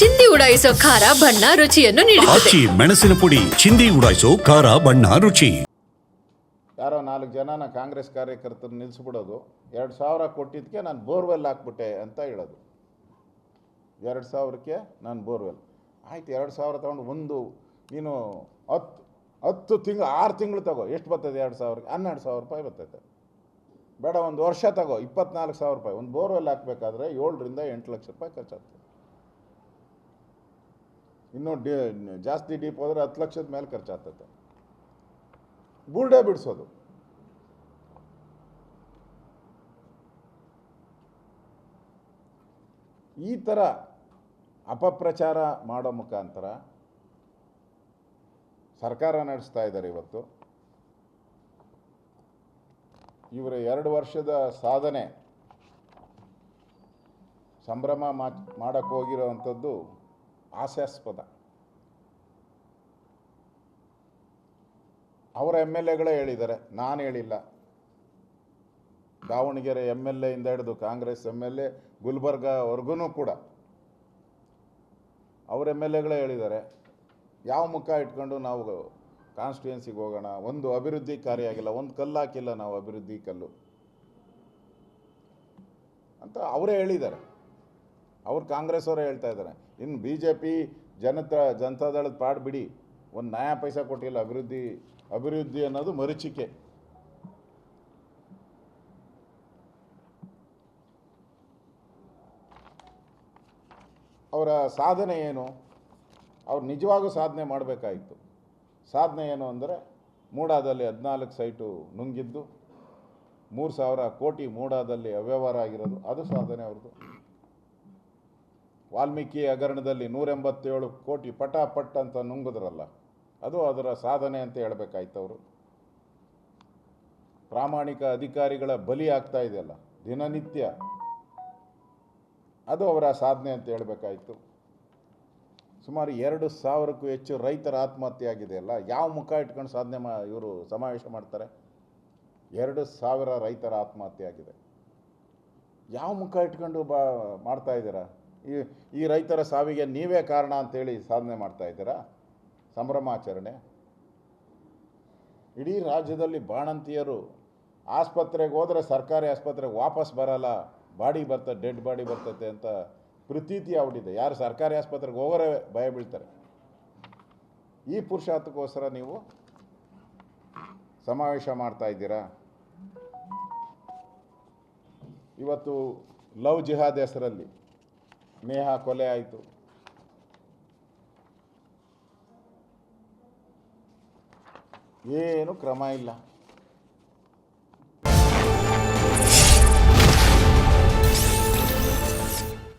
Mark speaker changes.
Speaker 1: ಚಿಂದಿ ಉಡಾಯಿಸೋ ಖಾರ ಬಣ್ಣ ರುಚಿಯನ್ನು ನೀಡುತ್ತದೆ.
Speaker 2: ಆಚಿ ಮೆಣಸಿನ ಪುಡಿ ಚಿಂದಿ ಉಡಾಯಿಸೋ ಖಾರ ಬಣ್ಣ ರುಚಿ.
Speaker 3: ಯಾರೋ ನಾಲ್ಕು ಜನನ ಕಾಂಗ್ರೆಸ್ ಕಾರ್ಯಕರ್ತರು ನಿಲ್ಲಿಸ್ಬಿಡೋದು ಎರಡು ಸಾವಿರ ಕೊಟ್ಟಿದ್ದಕ್ಕೆ ನಾನು ಬೋರ್ವೆಲ್ ಹಾಕ್ಬಿಟ್ಟೆ ಅಂತ ಹೇಳೋದು. ಎರಡು ಸಾವಿರಕ್ಕೆ ನಾನು ಬೋರ್ವೆಲ್. ಆಯ್ತು ಎರಡು ಸಾವಿರ ತೊಗೊಂಡು ಒಂದು ನೀನು ಹತ್ತು ಹತ್ತು ತಿಂಗಳು ಆರು ತಿಂಗಳು ತಗೋ. ಎಷ್ಟು ಬರ್ತದೆ ಎರಡು ಸಾವಿರಕ್ಕೆ? ಹನ್ನೆರಡು ಸಾವಿರ ರೂಪಾಯಿ ಬರ್ತೈತೆ. ಬೇಡ ಒಂದು ವರ್ಷ ತಗೋ. ಇಪ್ಪತ್ನಾಲ್ಕು ಸಾವಿರ ರೂಪಾಯಿ. ಒಂದು ಬೋರ್ವೆಲ್ ಹಾಕಬೇಕಾದ್ರೆ ಏಳರಿಂದ ಎಂಟು ಲಕ್ಷ ರೂಪಾಯಿ ಖರ್ಚಾಗ್ತದೆ. ಇನ್ನೂ ಡಿ, ಜಾಸ್ತಿ ಡೀಪ್ ಹೋದರೆ ಹತ್ತು ಲಕ್ಷದ ಮೇಲೆ ಖರ್ಚಾಗ್ತದೆ ಬುರ್ಡೆ ಬಿಡಿಸೋದು. ಈ ಥರ ಅಪಪ್ರಚಾರ ಮಾಡೋ ಮುಖಾಂತರ ಸರ್ಕಾರ ನಡೆಸ್ತಾ ಇದ್ದಾರೆ ಇವತ್ತು. ಇವರ ಎರಡು ವರ್ಷದ ಸಾಧನೆ ಸಂಭ್ರಮ ಮಾಡಕ್ಕೆ ಹೋಗಿರೋವಂಥದ್ದು ಹಾಸ್ಯಾಸ್ಪದ. ಅವರ ಎಂ ಎಲ್ ಎಗಳೇ ಹೇಳಿದ್ದಾರೆ, ನಾನು ಹೇಳಿಲ್ಲ. ದಾವಣಗೆರೆ ಎಂ ಎಲ್ ಇಂದ ಹಿಡಿದು ಕಾಂಗ್ರೆಸ್ ಎಂ ಎಲ್ ಎ ಗುಲ್ಬರ್ಗವರೆಗೂ ಕೂಡ ಅವ್ರ ಎಂ ಎಲ್ ಎಗಳೇ ಹೇಳಿದ್ದಾರೆ, ಯಾವ ಮುಖ ಇಟ್ಕೊಂಡು ನಾವು ಕಾನ್ಸ್ಟಿಟ್ಯೂನ್ಸಿಗೆ ಹೋಗೋಣ, ಒಂದು ಅಭಿವೃದ್ಧಿ ಕಾರ್ಯ ಆಗಿಲ್ಲ, ಒಂದು ಕಲ್ಲು ಹಾಕಿಲ್ಲ ನಾವು ಅಭಿವೃದ್ಧಿ ಕಲ್ಲು ಅಂತ ಅವರೇ ಹೇಳಿದ್ದಾರೆ. ಅವ್ರು ಕಾಂಗ್ರೆಸ್ ಅವರೇ ಹೇಳ್ತಾ ಇದ್ದಾರೆ. ಇನ್ನು ಬಿ ಜೆ ಪಿ ಜನತಾ, ಜನತಾದಳದ ಪಾಡು ಬಿಡಿ. ಒಂದು ನ್ಯಾಯ ಪೈಸ ಕೊಟ್ಟಿಲ್ಲ, ಅಭಿವೃದ್ಧಿ ಅಭಿವೃದ್ಧಿ ಅನ್ನೋದು ಮರೀಚಿಕೆ. ಅವರ ಸಾಧನೆ ಏನು? ಅವ್ರು ನಿಜವಾಗೂ ಸಾಧನೆ ಮಾಡಬೇಕಾಯಿತು. ಸಾಧನೆ ಏನು ಅಂದರೆ, ಮೂಡಾದಲ್ಲಿ ಹದಿನಾಲ್ಕು ಸೈಟು ನುಂಗಿದ್ದು, ಮೂರು ಸಾವಿರ ಕೋಟಿ ಮೂಡಾದಲ್ಲಿ ಅವ್ಯವಹಾರ ಆಗಿರೋದು, ಅದು ಸಾಧನೆ ಅವ್ರದ್ದು. ವಾಲ್ಮೀಕಿ ಹಗರಣದಲ್ಲಿ ನೂರೆಂಬತ್ತೇಳು ಕೋಟಿ ಪಟ ಪಟ್ ಅಂತ ನುಂಗಿದ್ರಲ್ಲ, ಅದು ಅದರ ಸಾಧನೆ ಅಂತ ಹೇಳಬೇಕಾಯ್ತು ಅವರು. ಪ್ರಾಮಾಣಿಕ ಅಧಿಕಾರಿಗಳ ಬಲಿ ಆಗ್ತಾ ಇದೆಯಲ್ಲ, ದಿನನಿತ್ಯ. ಅದು ಅವರ ಸಾಧನೆ ಅಂತ ಹೇಳಬೇಕಾಯಿತು. ಸುಮಾರು ಎರಡು ಸಾವಿರಕ್ಕೂ ಹೆಚ್ಚು ರೈತರ ಆತ್ಮಹತ್ಯೆ ಆಗಿದೆಯಲ್ಲ ಯಾವ ಮುಖ ಇಟ್ಕೊಂಡು ಸಾಧನೆ ಮಾ, ಇವರು ಸಮಾವೇಶ ಮಾಡ್ತಾರೆ? ಎರಡು ಸಾವಿರ ರೈತರ ಆತ್ಮಹತ್ಯೆ ಆಗಿದೆ. ಯಾವ ಮುಖ ಇಟ್ಕೊಂಡು ಬಾ, ಮಾಡ್ತಾ ಇದ್ದೀರಾ? ಈ ಈ ರೈತರ ಸಾವಿಗೆ ನೀವೇ ಕಾರಣ ಅಂತೇಳಿ ಸಾಧನೆ ಮಾಡ್ತಾ ಇದ್ದೀರಾ? ಸಂಭ್ರಮಾಚರಣೆ. ಇಡೀ ರಾಜ್ಯದಲ್ಲಿ ಬಾಣಂತಿಯರು ಆಸ್ಪತ್ರೆಗೆ ಹೋದರೆ ಸರ್ಕಾರಿ ಆಸ್ಪತ್ರೆಗೆ ವಾಪಸ್ ಬರಲ್ಲ, ಬಾಡಿ ಬರ್ತದೆ, ಡೆಡ್ ಬಾಡಿ ಬರ್ತತೆ ಅಂತ ಪ್ರತೀತಿ ಆಗ್ಬಿಟ್ಟಿದೆ. ಯಾರು ಸರ್ಕಾರಿ ಆಸ್ಪತ್ರೆಗೆ ಹೋಗೋರೇ ಭಯ ಬೀಳ್ತಾರೆ. ಈ ಪುರುಷಾರ್ಥಕ್ಕೋಸ್ಕರ ನೀವು ಸಮಾವೇಶ ಮಾಡ್ತಾ ಇದ್ದೀರಾ? ಇವತ್ತು ಲವ್ ಜಿಹಾದ್ ಹೆಸರಲ್ಲಿ ನೇಹ ಕೊಲೆ ಆಯಿತು. ಏನು ಕ್ರಮ ಇಲ್ಲ.